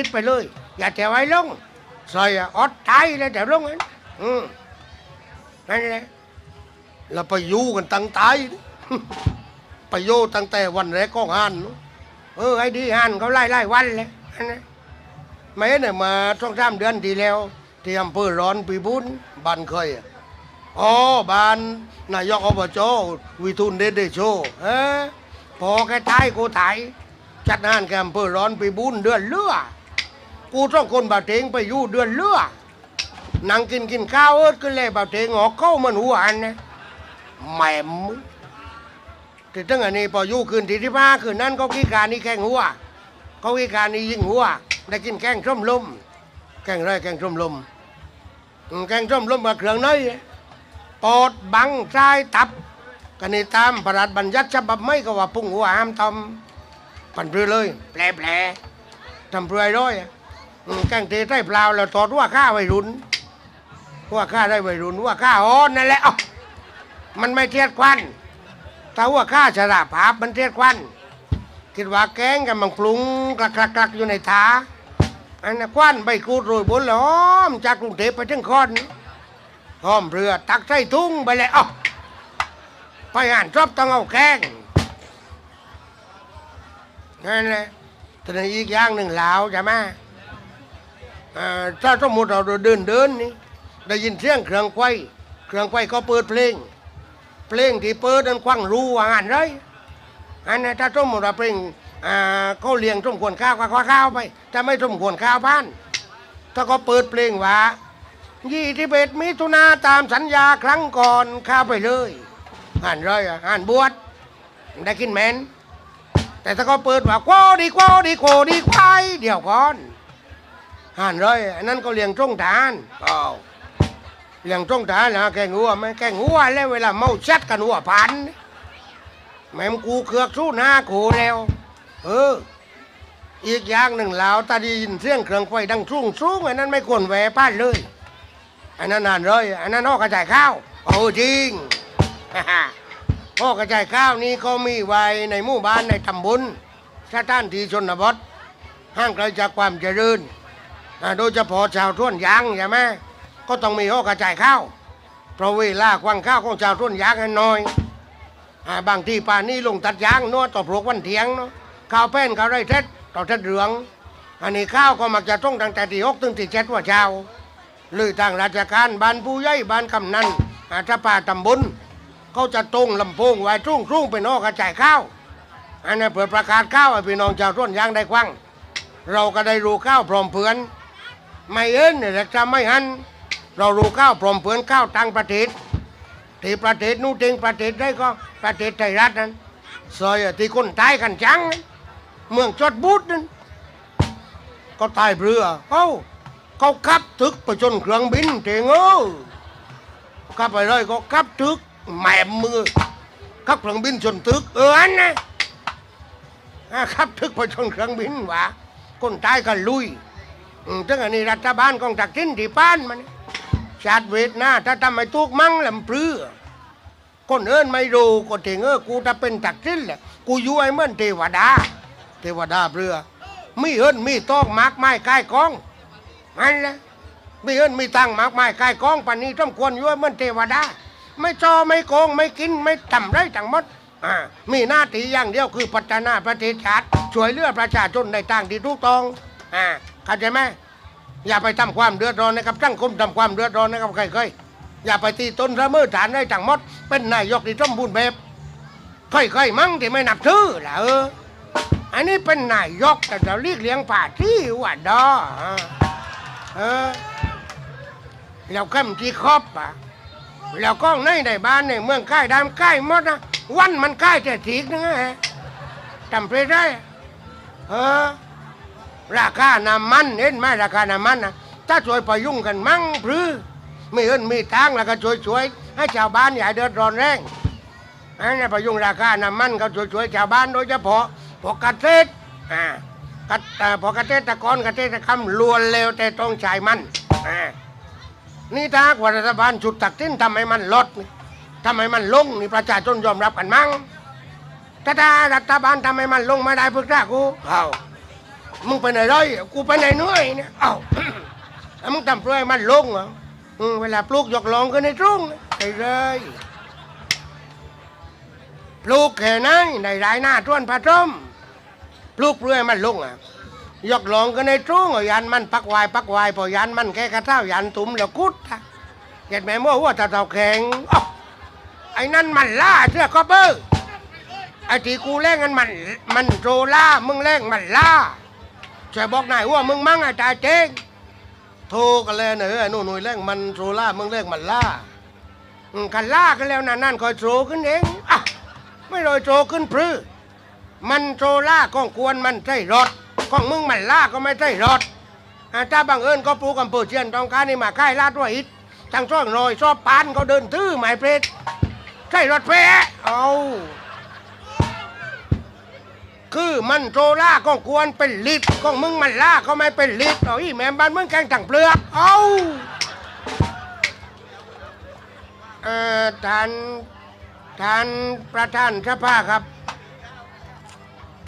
ติดไปเลย อย่าแต่ไว้ลงใส่ออดตายเลยแต่ลงนั้นอืมนั่นแหละเราไปอยู่กันตั้งตายไปอยู่ตั้งแต่วันแรกก็งานเออไอ้ดีงานเขาไล่ไล่วันเลยนนั้นไม่เนี่ยมาช่วงสามเดือนที่แล้วที่อำเภอร้อนปีบุญบ้านเคยอ๋อบ้านนายกอบจวิทูลเดชเดโชเออพอแกตายกูตายจัดงานแกอำเภอร้อนปีบุญเดือนเลือ กูต้องคนบาเทงไปอยู่เดือนเลือนั่งกินกินข้าวเอิดก็เลยบาเทงออกเข้ามันหัวอันนะแหม่มมึงที่ตั้งอันนี้พออยู่คืนที่ที่มาคืนนั้นเขาขี้การนี่แกงหัวเขาขี้การนี่ยิงหัวได้กินแกงส้มลมแกงไรแกงส้มลมอืมแกงส้มลมกับเครื่องในปอดบังใจตับกันนี่ตามพระราชบัญญัติฉบับไม่ก็ว่าพุ่งหัวห้ามทำปั่นเปลือเลยแผลแผลทำเปลือยร้อยอะ กงเทใส่เปล่าแล้วทอดว่าข้าไวรุนว่าข้าได้ไวรุนว่าข้าอ่อนนั่นแหละเอ้ามันไม่เทียดควันถ้าว่าข้าฉลาดภาพมันเทียดควันคิดว่าแกงกันมันปรุงกลักกลักกลักอยู่ในถาอันนั้นควันใบกูดโรยบนแล้อมจากกรุงเทพไปถึงคอนหอมเรือตักใส่ทุ่งไปเลยอ้าไปอ่านชอบต้องเอาแกงนั่นแหละแต่ในอีกอย่างหนึ่งลาวใช่ไหม ถ้าสมมติเราเดินเดินนี่ได้ยินเสียงเครื่องไฟเครื่องไฟก็เปิดเพลง เพลงที่เปิดนั้นควังรู้ว่าอ่านไรอันนั้นถ้าสมมติว่าเป็นอ่าเขาเลี้ยงสมควรข้าวก็ข้าวข้าวไปถ้าไม่สมควรข้าวบ้าน ถ้าเขาเปิดเพลงว่ายี่ที่เบ็ดมิถุนาตามสัญญาครั้งก่อนข้าไปเลยอ่านเลยอะอ่านบวชได้กินแมนแต่ถ้าเขาเปิดว่าโคดีโคดีโคดีควายเดี๋ยวก่อน อ่านเลยอันนั้นก็เลี้ยงจงทานอ้าวเลี้ยงจงทานนะแกงหัวไหมแกงหัวแล้วเวลาเมาชัดกันหัวพันแม่มกูเคือกสู้หน้ากูแล้ว เออ อีกอย่างหนึ่งแล้วตาได้ยินเสียงเครื่องไฟดังสูงสูงอันนั้นไม่ควรแหวะป้านเลยอันนั้นนานเลยอันนั้นนอกกระจายข้าวโอ้จริงนอกกระจายข้าวนี้ก็มีไว้ในหมู่บ้านในตำบลสถานที่ชนบทห่างไกลจากความเจริญ อ่าโดยเฉพาะชาวท้วนยางใช่ไหมก็ต้องมีห้อกระจายข้าวเพราะเวลาควางข้าวของชาวท้วนยางให้น้อยอ่าบางทีป่านนี้ลงตัดยางนาะต่อปลูกวันเถียงเนาะข้าวแป้นข้าวไรเท็ดต่อเท็ดเหลือง อันนี้ข้าวก็มักจะต้องตั้งแต่ที่หกถึงที่เจ็ดว่าเช้าเลยทางราชการบ้านผู้ใหญ่บ้านกำนันอาชาป่าตำบลเขาจะตรงลำโพงไว้ทุ่งทุ่งไปนอกกระจายข้าวอันนี้เปิดประกาศข้าวให้พี่น้องชาวต้นยางได้ควังเราก็ได้รู้ข้าวพร้อมเพื่อน ไม่เอิ้นเนี่ยแต่จะไม่หันเรารู้ข้าวพร้อมเพื่อนข้าวต่างประเทศที่ประเทศนู้นเองประเทศได้ก็ประเทศไทยรัฐนั้นซอยที่คนตายกันจังเมืองจอดบูดนั้นก็ตายเรือเขาเขาขับตึกไปชนเครื่องบินเถงเออขับไปเลยก็ขับตึกแหม่มือขับเครื่องบินชนตึกเอออันนะอ่าขับตึกไปชนเครื่องบินวะคนตายกันลุย อืมถึงอันนี้รัฐบาลของจักรินที่ป้านมันชาติเวทนาถ้าทำไม่ถูกมั่งลำปรือคนเอิ้นไม่รู้ก็ถึงเออกูจะเป็นตักสิ้นแหละกูอยู่ไอ้เหมือนเทวดา เทวดาเปลือมีเอิ้นมีตองมากไม้ใกล้กองนั่นแหละมีเอิ้นมีตังมากไม้ใกล้กองปานนี้ต้องควรอยู่ไอ้เหมือนเทวดา ไม่จอไม่โกงไม่กินไม่ทำไรทั้งหมดมีหน้าที่อย่างเดียวคือพัฒนาประเทศชาติช่วยเหลือประชาชนในทางที่ถูกต้องอ่า เข้าใจไหมอย่าไปทำความเดือดร้อนนะครับตั้งคุมทำความเดือดร้อนนะครับใครๆอย่าไปตีต้นระเมิดฐานได้จังมด เป็นนายกที่สมบูรณ์แบบค่อยๆมั่งที่ไม่นับถือล่ะเอออันนี้เป็นนายกแต่เราเรียกเลี้ยงป่าที่ว่าดออ่าเออแล้วก็มันที่ครอบอะแล้วก็ในในบ้านในเมืองใกล้ดามใกล้มดนะวันมันใกล้แต่ทีกนึงนะฮะจำไปได้เออ ราคาน้ำมันเห็นไหมราคาน้ำมันนะถ้าช่วยประยุ่งกันมั่งพรือมีเงินมีทางแล้วก็ช่วยช่วยให้ชาวบ้านอย่าเดือดร้อนแรงอันนี้ประยุ่งราคาน้ำมันก็ช่วยช่วยชาวบ้านโดยเฉพาะพวกเกษตรอ่ากัเอ่อพวกเกษตรกรเกษตรกรรมล้วนเร็วแต่ต้องใช้มันอ่านี่ถ้าหากว่ารัฐบาลจุดตักทิ้นทำให้มันลดนี่ทำให้มันลงนี่ประชาชนยอมรับกันมั้งถ้าถ้ารัฐบาลทำให้มันลงไม่ได้พึกษากูเอา มึงไปไหนได้กูไปไหนเหนื่อยเนี่ยเอ้าแล้วมึงทำเพื่อให้มันลงเหรออืมเวลาปลูกยกลองก็ในทุ่งนะไอ้เลยปลูกแค่ไหนในรายหน้าต้วนพระต้มปลูกเพื่อให้มันลงอะยกลองก็ในทุ่งอะยันมันปักวายปักวายพอยันมันแค่กระเท้ายันตุ้มแล้วกุดอะเห็นไหมมั่วหัวตาเต่าแข็งอ๊อไอ้นั่นมันล่าเสื้อคอปเปอร์ไอ้ที่กูแล่งกันมันมันโซล่ามึงแล่งมันล่า จะบอกนายว่ามึงมั่งไอ้ตาเจ๊งโทรกันแล้วเนอะไอ้หนู่นหนุ่ยแล่งมันโซล่ามึงแล่งมันล่าอืมกันล่ากันแล้วนั่นนั่นคอยโซขึ้นเองอะไม่ลอยโซขึ้นพรื้มันโซล่าก้องกวนมันใช่รถก้องมึงมันล่าก็ไม่ใช่รถอ่าถ้าบังเอิญก็ปลูกกัมพูเชียนต้องการนี่มาค่ายลาดว่าอิดทางช่องรอยชอบปานเขาเดินทื่อหมายเพชรใช่รถแพ้เอา คือมันโซล่าก้องกวนเป็นลิตรก้องมึงมันล่าก็ไม่เป็นลิตรเอาอีแม่บ้านมึงแกงถังเปลือกเอาเอ่อท่านท่านประธานสภาครับ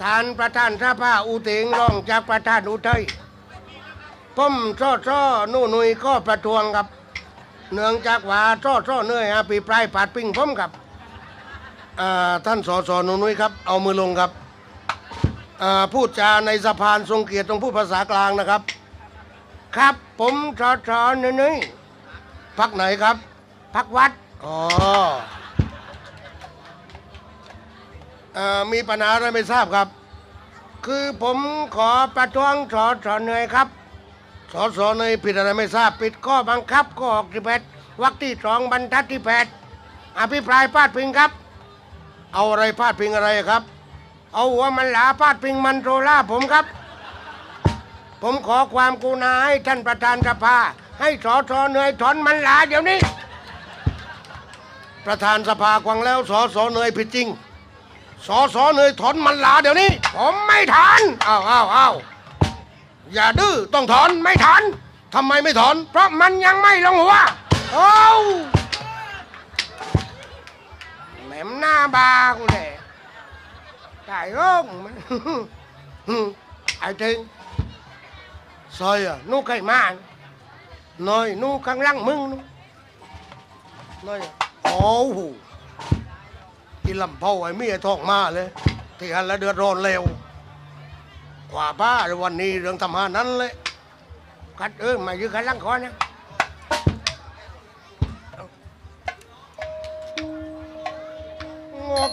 ท่านประธานสภาอุเทงรองจากประธานอุทัยผมซ้อซ้อนู่นนุยก็ประท้วงครับเนื่องจากว่าซ้อซ้อเนื่อยอภิปรายปาดปิ้งผมครับอ่าท่านสอสนู่นนุยครับ เอามือลงครับ พูดจาในสะพานทรงเกียรติต้องพูดภาษากลางนะครับ ครับผมสสนู่นนุยพักไหนครับพักวัดอ๋อมีปัญหาอะไรไม่ทราบครับ คือผมขอประท้วงสอสอเนยครับสอสอเนยผิดอะไรไม่ทราบผิดข้อบังคับข้อหกสิบแปดวรรคที่สองบรรทัดที่แปดอภิปรายพาดพิงครับ เอาอะไรพาดพิงอะไรครับ เอาหัวมันหลาพาดพิงมันโทรล่าผมครับ ผมขอความกรุณาให้ท่านประธานสภา ให้สอสอเนยถอนมันหลาเดี๋ยวนี้ ประธานสภากวังแล้วสอสอเนยผิดจริงสอสอเนยถอนมันหลาเดี๋ยวนี้ ผมไม่ถอนอ้าวอ้าวอ้าวอย่าดื้อต้องถอนไม่ถอนทำไมไม่ถอน เพราะมันยังไม่ลงหัวโอ้แหม่มหน้าบากูเลย ตายโอ้งมันไอ้จริงซอยอะนู่ไก่มานน้อยนู่ข้างหล่างมึงนู่น้อยโอ้โหกินลำเผาไอ้เมียท้องมาเลยที่หันแล้วเดือดร้อนเร็วกว่าบ้าเลยวันนี้เรื่องทำหานั้นเลยกัดเออมายืนขันหลังคอนะ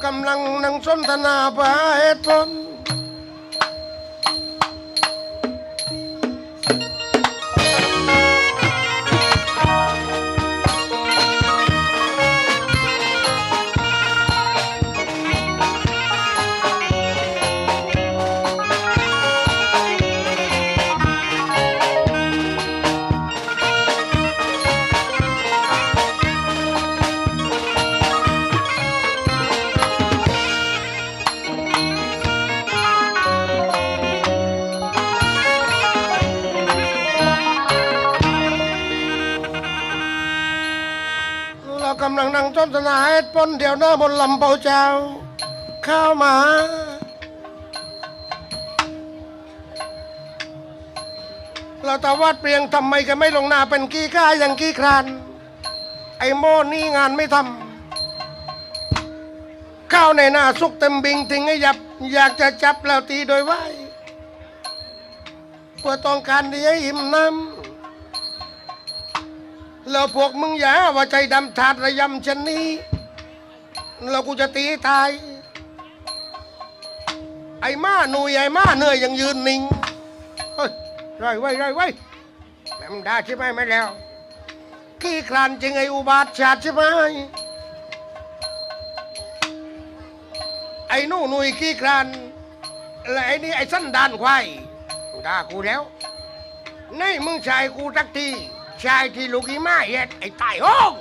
กำลังนั่งสนทนาไปตน เดี๋ยวหน้าบนลำเปาเจ้า ข้าวมา เราตาวัดเปลียงทำไมกันไม่ลงหน้าเป็นกี้ข้าอย่างกี้คราน ไอโม่นี่งานไม่ทำข้าวในหน้าสุกเต็มบิงทิ้งให้ยับ อยากจะจับแล้วตีโดยไหวเพื่อต้องการที่ให้อิ่มน้ำแล้วพวกมึงอย่าว่าใจดำถาดระยำเช่นนี้ แล้วกูจะตีตาย ไอ้ม้าหนุยไอ้ม้าเหนื่อยยังยืนนิ่งเฮ้ยไรไว้ไรไว้แม่มึงด่าใช่ไหมไม่แล้วขี้คลานจริงไอ้อุบาทชาติใช่ไหมไอ้นู่หนุยขี้คลานและไอ้นี่ไอ้สั้นดานควายด่ากูแล้วนี่มึงชายกูสักทีชายที่ลูกอีมาเฮ็ดไอ้ตายโอ้ง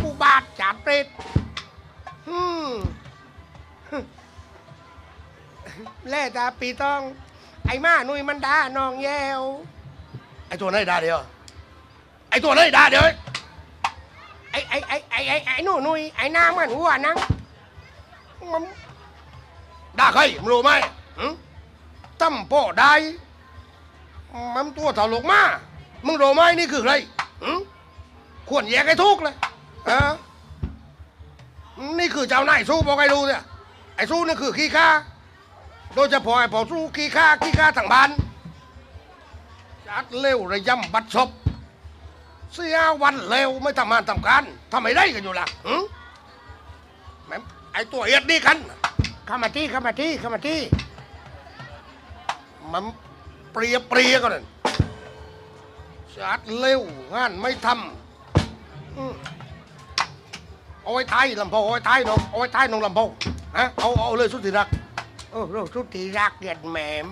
กูบาดจับเป็ด มแล่ตาปีต้อง ไอ้มาหนุ่ยมันด่าน้องแยวไอ้ตัวไหนด่าเดียว ไอ้ตัวไหนด่าเดียวไอ้ไอ้ไอ้ไอ้ไอ้ไอ้หนูหนุ่ยไอ้นางมันหัวนังมันด่าใครมึงรู้ไหมหึตั้มโป้ได้มันตัวถลกมา มึงรู้ไหมนี่คือใครหึควรแยกให้ทุกเลยเออ นี่คือเจ้านายสู้บอกให้รู้เนี่ยไอ้สู้นี่คือขี้ข้าโดยเฉพาะไอ้พอสู้ขี้ข้าขี้ข้าทั้งบ้านจัดเร็วระยำบัดศพเสียวันเร็วไม่ทำงานทำการทำไมได้กันอยู่ล่ะหึแม่งไอ้ตัวเอียดนี่กันเข้ามาที่เข้ามาที่เข้ามาที่มันเปรียเปรียก็นั่นจัดเร็วงานไม่ทำอืม เอาไว้ท้ายลำโพงเอาไว้ท้ายน้องเอาไว้ท้ายน้องลำโพงฮะเอาเอาเลยสุดที่รักโอ้โหสุดที่รักเดียดแหมม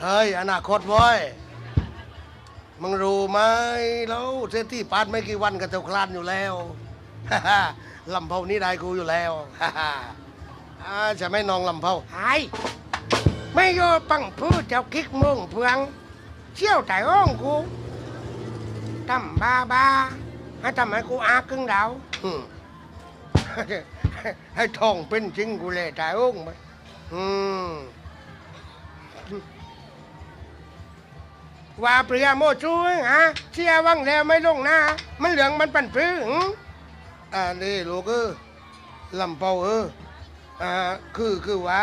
เฮ้ยอนาคตเว้ยมึงรู้ไหมแล้วเศรษฐีปานไม่กี่วันก็จะคลานอยู่แล้วลำโพงนี่ได้กูอยู่แล้วอ่าจะไม่นองลำโพงไอ้ไม่โยปังพูดเจ้าคิกมงเพืองเชี่ยวแต่อ้องกูทำบ้าบ้าให้ทำให้กูอากึ่งดาวอืม ให้ทองเป็นจริงกูเลยแต่อ้งไปอืมว่าเปรียโมจูฮะเชียวังแล้วไม่ลงหน้ามันเหลืองมันปั่นพื้นอ่านี่ลูกเออลำเปาเอออ่าคือคือว่า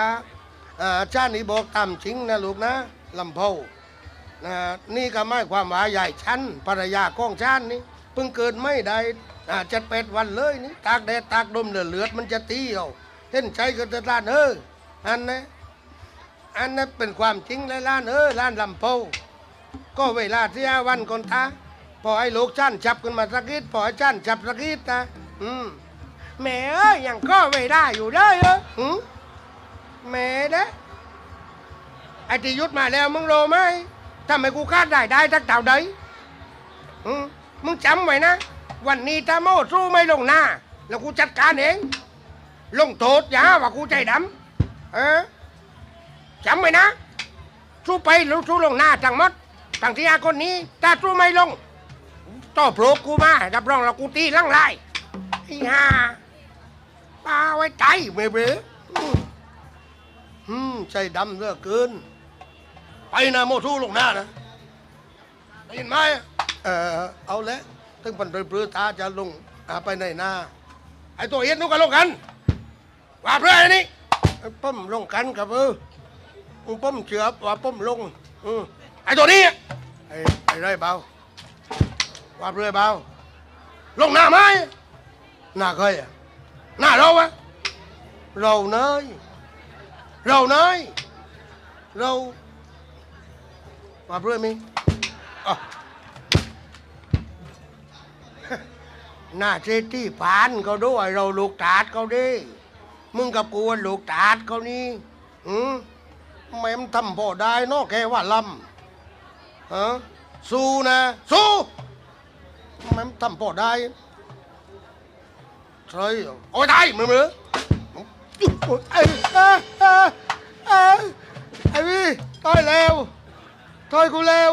อ่าชาตินี้บอกตามจริงนะลูกนะลำโพงนะนี่ก็ไม่ความว่าใหญ่ชั้นภรรยาของชาตินี้ พิ่งเกิดไม่ได้อาจ็ดแปดวันเลยนี่ตากแดดตากลมเลือเลือดมันจะตีเอาเห็นใจก็จะล้านเอออันนะอันนั้นเป็นความจริงเลยล้านเออล้านลำโพงก็เวลาที่ห้าวันก่อนท้าพอให้ลูกชานจับกันมาสักนิดพอให้ชานจับสักนิดนะอืมแม่เอ้ยยังก็ไม่ได้อยู่เลยเออหือแม่เด้ไอ้ที่ยุดมาแล้วมึงรู้ไหมทำไมกูคาดได้ได้ทักเต่าใดหืม มึงจำไว้นะ วันนี้ถ้าโม่สู้ไม่ลงหน้า แล้วกูจัดการเอง ลงโทษอย่าหาว่ากูใจดำเออจำไว้นะ สู้ไปหรือสู้ลงหน้าทั้งหมดทั้งที่อาคนนี้ถ้าสู้ไม่ลงต่อโปรกกูมารับรองแล้วกูตีลังไล่ไอ้ห่าปลาไว้ใจไม่เบ้ออืมใจดำเหลือเกิน ไปนะโมทู้ลงหน้านะได้ยินไหม เออเอาแล้วถึงปันเปลือตาจะลงอ่าไปไหนหน้า ไอ้ตัวเอ็ดนุกกันลงกันว่าเพื่อไอ้นี่ไอ้ป้อมลงกันกับเออป้อมเชือบว่าป้อมลงอืมไอ้ตัวนี้ไอ้ไอ้ไรเบาว่าเพื่อเบาลงหน้าไหมหน้าใครอะหน้าเราอะเราเนยเราเนยเรามาเพื่อนมีอะ หน้าเจตี้ผานเขาด้วยเราลูกตาดเขาดิมึงกับกูว่าลูกตาดเขานี่อืมแม่มนทำพอได้เนอะแค่ว่าลำฮะสู้นะสู้แม่มนทำพอได้ใช่โอ้ยตายมือมือไอ้ไอ้ไอ้ไอ้ไอ้พี่ตายแล้วตายกูแล้ว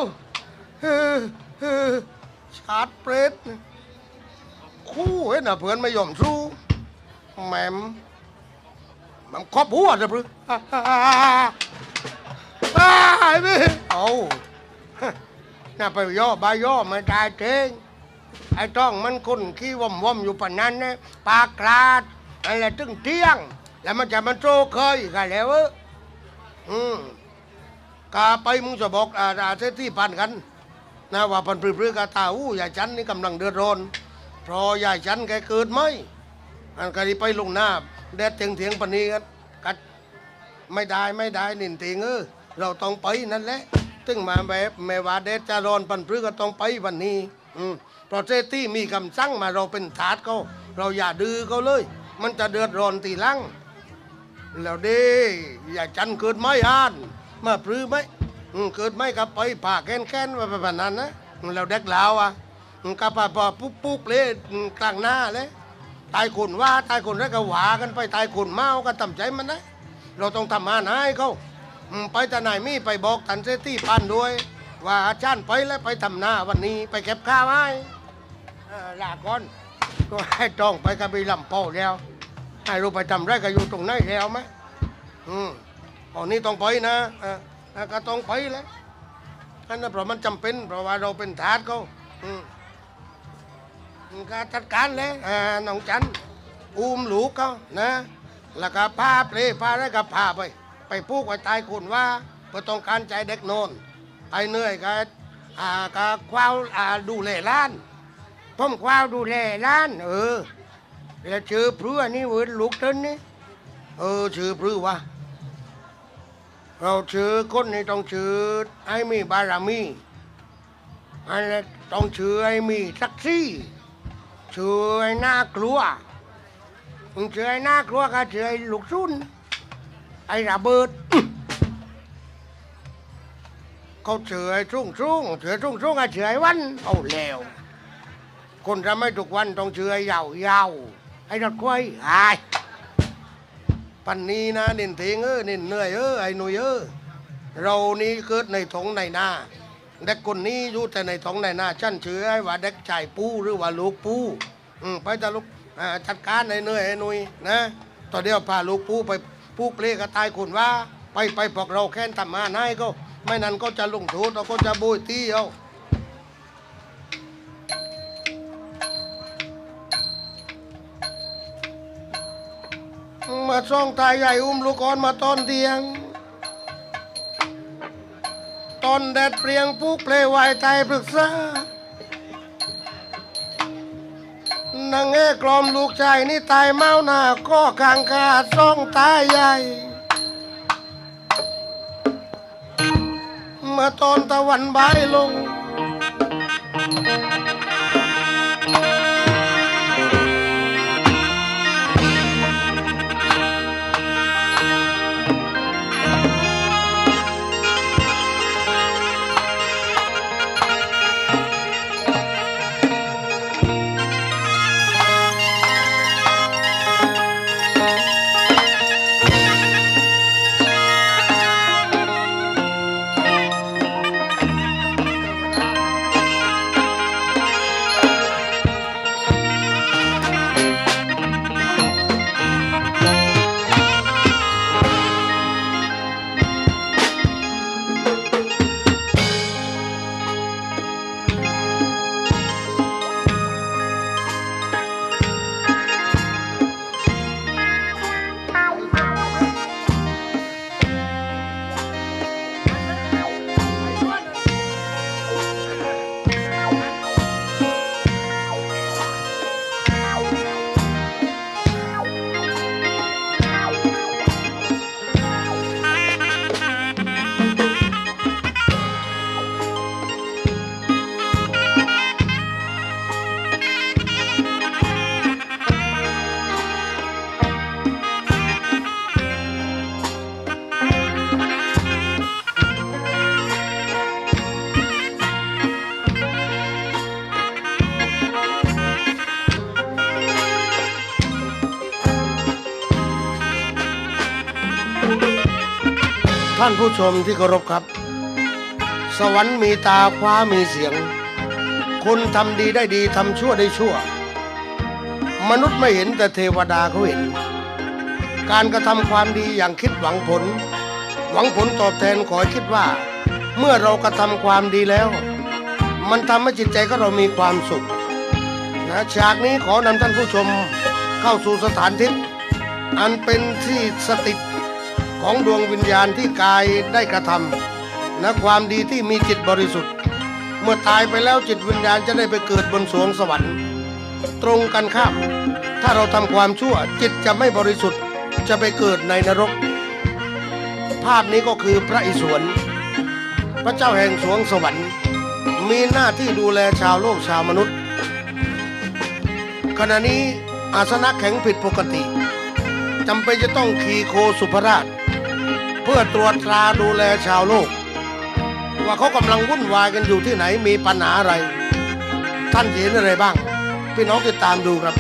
ชาร์จเปรต คู่เห็นนะเพื่อนไม่ยอมสู้แหมมมันครอบหัวจะปรึกไอ้พี่เอาน่าไปย่อ บายย่อไม่ได้เองไอ้ต้องมันคนขี้วอมวอมอยู่ปานนั้นนะปากกลาดอะไรตึงเที่ยง แล้วมันจะมันโตเคยกันแล้วเอออืมกาไปมึงจะบอกอาเซที่พันกันนะว่าพันปรือๆกาตาอู้ยายจันนี่กำลังเดือดร้อน พราะยายจันแกเกิดไหมอันก็ดีไปลงหน้าแดดเถียงเถียงๆปนนี้กันกัดไม่ได้ไม่ได้นินเถีงเออเราต้องไปนั่นแหละตึงมาแบบแม่ว่าแดดจะร้อนปันปรือก็ต้องไปวันนี้ อืมเพราะเซตี้มีคำสั่งมาเราเป็นทาสเขาเราอย่าดื้อเขาเลย มันจะเดือดร้อนตีลังแล้วเด้อย่าจันเกิดไม่อ่านมาปรือไหมเกิดไม่กับไปผ่าแค้นแค้นๆว่าแบบนั้นนะแล้วเด็กลาวอะ กับป่าปอปุ๊บปุ๊บเลยกลางหน้าเลยตายคนว่าตายคนแล้วก็หวากันไปตายคนเมาก็ทำใจมันนะเราต้องทำงานให้เขาไปแต่ไหนมีไปบอกทันเซตี้ปันด้วย ว่าอาจารย์ไปแล้วไปทำหน้าวันนี้ไปเก็บข้าวให้ลาก่อนก็ให้จองไปกับไปลำเป้าแล้ว ให้รู้ไปทำไรก็อยู่ตรงไหนแล้วไหมอืมตอนนี้ต้องไปนะเอออะก็ต้องไปแล้วอันนั้นเพราะมันจำเป็น เพราะว่าเราเป็นทาสเขาอืม ก็จัดการเลยอ่าน้องจันอุ้มลูกเขานะ แล้วก็พาเปลพาอะไรก็พาไป ไปพูกไว้ตายคุณว่าเพื่อต้องการใจเด็กโนนไอ้เหนื่อยก็อ่าก็คว้าวอ่าดูแลร้านผมคว้าวดูแลร้าน เออ แล้วชื่อเพื่อนี่เวิร์ดลูกเต้นนี่เออชื่อเพื่อวะเราชื่อคนนี่ต้องชื่อไอ้มีบารมีอันนี้ต้องชื่อไอ้มีสักซี่ ชื่อไอ้น่ากลัวมึงชื่อไอ้น่ากลัวก็ชื่อไอ้ลูกซุนไอ้ระเบิด เขาเฉยชุ่งชุ่งเฉยชุ่งชุ่งอะเฉยวันเอาแล้วคนทำไม่ทุกวันต้องเฉยยาวยาวไอ้รถควายไอ้ายปันนี้นะนินเทงเออนินเหนื่อยเออไอ้หนุ่ยเออเรานี่เกิดในท้องในนา เด็กคนนี้อยู่แต่ในท้องในน้าฉันเชื่อว่าเด็กชายปู้หรือว่าลูกปูอืมไปจะลูกจัดการไอ้เนื่อยไอ้นุยนะตอนเดียวพาลูกปู้ไปปู้เปลกระตายคนว่า ไปไปพวกเราแค้นทำมานายก็ไม่นั้นก็จะลงโทษเราก็จะโบยตีเอามาซ่องตายใหญ่อุ้มลูกอ่อนมาตอนเตียง ตอนแดดเปรียงปุกเพลวายตายปรึกษานางเอกกลอมลูกชายนี่ตายเมาหน้าก็กางกาซ่องตายใหญ่เมื่อตอนตะวันบ่ายลง ท่านผู้ชมที่เคารพครับ สวรรค์มีตาคว้ามีเสียงคนทำดีได้ดีทำชั่วได้ชั่ว มนุษย์ไม่เห็นแต่เทวดาเขาเห็น การกระทำความดีอย่างคิดหวังผล หวังผลตอบแทนขอคิดว่า เมื่อเรากระทำความดีแล้ว มันทำให้จิตใจของเรามีความสุขนะฉากนี้ขอนำท่านผู้ชมเข้าสู่สถานที่อันเป็นที่สถิต ของดวงวิญญาณที่กายได้กระทำและความดีที่มีจิตบริสุทธิ์ เมื่อตายไปแล้วจิตวิญญาณจะได้ไปเกิดบนสวงสวรรค์ ตรงกันข้าม ถ้าเราทำความชั่วจิตจะไม่บริสุทธิ์จะไปเกิดในนรก ภาพนี้ก็คือพระอิศวรพระเจ้าแห่งสวงสวรรค์ มีหน้าที่ดูแลชาวโลกชาวมนุษย์ ขณะนี้อาสนะแข็งผิดปกติจำเป็นจะต้องขี่โคสุภราช เพื่อตรวจตราดูแลชาวโลก ว่าเขากำลังวุ่นวายกันอยู่ที่ไหนมีปัญหาอะไร ท่านเห็นอะไรบ้าง พี่น้องติดตามดูครับ